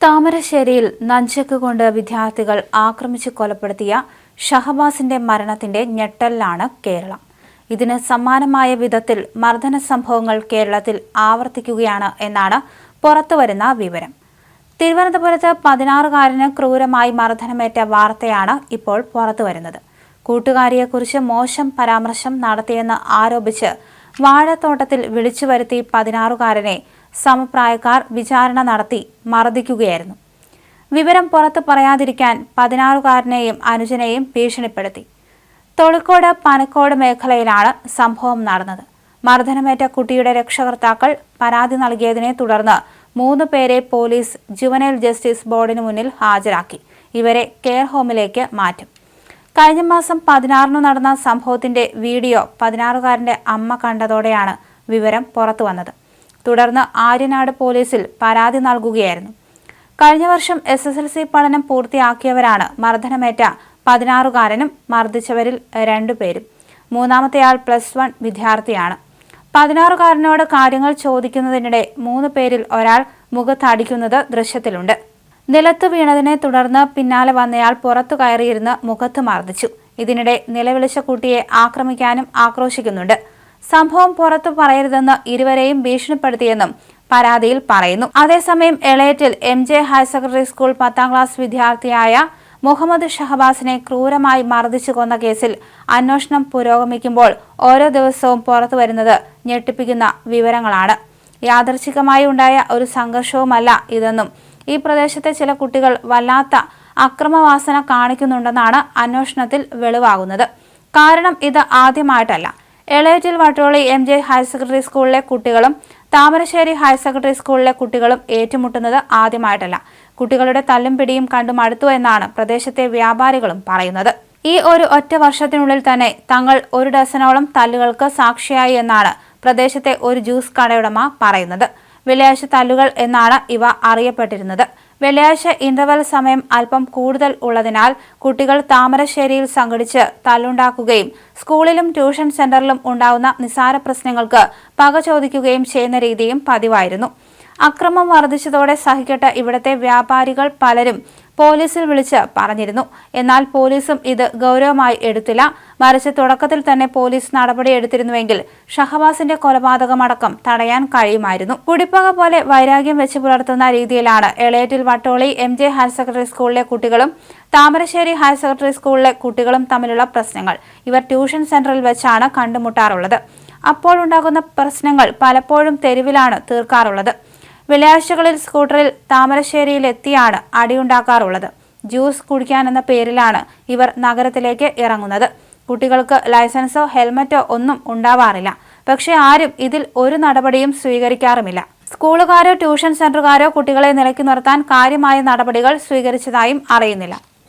താമരശ്ശേരിയിൽ നഞ്ചക്ക് കൊണ്ട് വിദ്യാർത്ഥികൾ ആക്രമിച്ച് കൊലപ്പെടുത്തിയ ഷഹബാസിന്റെ മരണത്തിന്റെ ഞെട്ടലിലാണ് കേരളം. ഇതിന് സമാനമായ വിധത്തിൽ മർദ്ദന സംഭവങ്ങൾ കേരളത്തിൽ ആവർത്തിക്കുകയാണ് എന്നാണ് പുറത്തുവരുന്ന വിവരം. തിരുവനന്തപുരത്ത് പതിനാറുകാരന് ക്രൂരമായി മർദ്ദനമേറ്റ വാർത്തയാണ് ഇപ്പോൾ പുറത്തുവരുന്നത്. കൂട്ടുകാരിയെക്കുറിച്ച് മോശം പരാമർശം നടത്തിയെന്ന് ആരോപിച്ച് വാഴത്തോട്ടത്തിൽ വിളിച്ചു വരുത്തി പതിനാറുകാരനെ സമപ്രായക്കാർ വിചാരണ നടത്തി മർദ്ദിക്കുകയായിരുന്നു. വിവരം പുറത്തു പറയാതിരിക്കാൻ പതിനാറുകാരനെയും അനുജനെയും ഭീഷണിപ്പെടുത്തി. തൊളിക്കോട് പനക്കോട് മേഖലയിലാണ് സംഭവം നടന്നത്. മർദ്ദനമേറ്റ കുട്ടിയുടെ രക്ഷകർത്താക്കൾ പരാതി നൽകിയതിനെ തുടർന്ന് മൂന്ന് പേരെ പോലീസ് ജുവനൈൽ ജസ്റ്റിസ് ബോർഡിന് മുന്നിൽ ഹാജരാക്കി. ഇവരെ കെയർ ഹോമിലേക്ക് മാറ്റും. കഴിഞ്ഞ മാസം പതിനാറിന് നടന്ന സംഭവത്തിന്റെ വീഡിയോ പതിനാറുകാരന്റെ അമ്മ കണ്ടതോടെയാണ് വിവരം പുറത്തു വന്നത്. തുടർന്ന് ആര്യനാട് പോലീസിൽ പരാതി നൽകുകയായിരുന്നു. കഴിഞ്ഞ വർഷം എസ് എസ് എൽ സി പഠനം പൂർത്തിയാക്കിയവരാണ് മർദ്ദനമേറ്റ പതിനാറുകാരനും മർദ്ദിച്ചവരിൽ രണ്ടുപേരും മൂന്നാമത്തെയാൾ പ്ലസ് വൺ വിദ്യാർത്ഥിയാണ്. പതിനാറുകാരനോട് കാര്യങ്ങൾ ചോദിക്കുന്നതിനിടെ മൂന്ന് പേരിൽ ഒരാൾ മുഖത്തടിക്കുന്നത് ദൃശ്യത്തിലുണ്ട്. നിലത്ത് വീണതിനെ തുടർന്ന് പിന്നാലെ വന്നയാൾ പുറത്തു കയറിയിരുന്ന് മുഖത്ത് മർദ്ദിച്ചു. ഇതിനിടെ നിലവിളിച്ച കുട്ടിയെ ആക്രമിക്കാനും ആക്രോശിക്കുന്നുണ്ട്. സംഭവം പുറത്തു പറയരുതെന്ന് ഇരുവരെയും ഭീഷണിപ്പെടുത്തിയെന്നും പരാതിയിൽ പറയുന്നു. അതേസമയം Elettil M J higher secondary school പത്താം ക്ലാസ് വിദ്യാർത്ഥിയായ മുഹമ്മദ് ഷഹബാസിനെ ക്രൂരമായി മർദ്ദിച്ചു കൊന്ന കേസിൽ അന്വേഷണം പുരോഗമിക്കുമ്പോൾ ഓരോ ദിവസവും പുറത്തു വരുന്നത് ഞെട്ടിപ്പിക്കുന്ന വിവരങ്ങളാണ്. യാദർച്ഛികമായി ഉണ്ടായ ഒരു സംഘർഷവുമല്ല ഇതെന്നും ഈ പ്രദേശത്തെ ചില കുട്ടികൾ വല്ലാത്ത അക്രമവാസന കാണിക്കുന്നുണ്ടെന്നാണ് അന്വേഷണത്തിൽ വെളിവാകുന്നത്. കാരണം ഇത് ആദ്യമായിട്ടല്ല. Elettil Vattoli M J higher secondary സ്കൂളിലെ കുട്ടികളും താമരശ്ശേരി ഹയർ സെക്കൻഡറി സ്കൂളിലെ കുട്ടികളും ഏറ്റുമുട്ടുന്നത് ആദ്യമായിട്ടല്ല. കുട്ടികളുടെ തല്ലും പിടിയും കണ്ടു മടുത്തു എന്നാണ് പ്രദേശത്തെ വ്യാപാരികളും പറയുന്നത്. ഈ ഒരു ഒറ്റ വർഷത്തിനുള്ളിൽ തന്നെ തങ്ങൾ ഒരു ഡസനോളം തല്ലുകൾക്ക് സാക്ഷിയായി എന്നാണ് പ്രദേശത്തെ ഒരു ജ്യൂസ് കടയുടമ പറയുന്നത്. വിലയാഴ്ച തല്ലുകൾ എന്നാണ് ഇവ അറിയപ്പെട്ടിരുന്നത്. വെള്ളിയാഴ്ച ഇന്റർവെൽ സമയം അല്പം കൂടുതൽ ഉള്ളതിനാൽ കുട്ടികൾ താമരശ്ശേരിയിൽ സംഘടിച്ച് തല്ലുണ്ടാക്കുകയും സ്കൂളിലും ട്യൂഷൻ സെന്ററിലും ഉണ്ടാവുന്ന നിസാര പ്രശ്നങ്ങൾക്ക് പക ചോദിക്കുകയും ചെയ്യുന്ന രീതിയും പതിവായിരുന്നു. അക്രമം വർദ്ധിച്ചതോടെ സഹിക്കട്ട ഇവിടത്തെ വ്യാപാരികൾ പലരും പോലീസിൽ വിളിച്ച് പറഞ്ഞിരുന്നു. എന്നാൽ പോലീസും ഇത് ഗൗരവമായി എടുത്തില്ല. മറിച്ച് തുടക്കത്തിൽ തന്നെ പോലീസ് നടപടി എടുത്തിരുന്നുവെങ്കിൽ ഷഹബാസിന്റെ കൊലപാതകമടക്കം തടയാൻ കഴിയുമായിരുന്നു. കുടിപ്പക പോലെ വൈരാഗ്യം വെച്ച് പുലർത്തുന്ന രീതിയിലാണ് Elettil Vattoli M J higher secondary സ്കൂളിലെ കുട്ടികളും താമരശ്ശേരി ഹയർ സെക്കൻഡറി സ്കൂളിലെ കുട്ടികളും തമ്മിലുള്ള പ്രശ്നങ്ങൾ. ഇവർ ട്യൂഷൻ സെന്ററിൽ വെച്ചാണ് കണ്ടുമുട്ടാറുള്ളത്. അപ്പോഴുണ്ടാകുന്ന പ്രശ്നങ്ങൾ പലപ്പോഴും തെരുവിലാണ് തീർക്കാറുള്ളത്. വെള്ളിയാഴ്ചകളിൽ സ്കൂട്ടറിൽ താമരശ്ശേരിയിൽ എത്തിയാണ് അടിയുണ്ടാക്കാറുള്ളത്. ജ്യൂസ് കുടിക്കാൻ എന്ന പേരിലാണ് ഇവർ നഗരത്തിലേക്ക് ഇറങ്ങുന്നത്. കുട്ടികൾക്ക് ലൈസൻസോ ഹെൽമറ്റോ ഒന്നും ഉണ്ടാവാറില്ല. പക്ഷേ ആരും ഇതിൽ ഒരു നടപടിയും സ്വീകരിക്കാറുമില്ല. സ്കൂളുകാരോ ട്യൂഷൻ സെന്ററുകാരോ കുട്ടികളെ നിലയ്ക്ക് നിർത്താൻ കാര്യമായ നടപടികൾ സ്വീകരിച്ചതായും അറിയുന്നില്ല.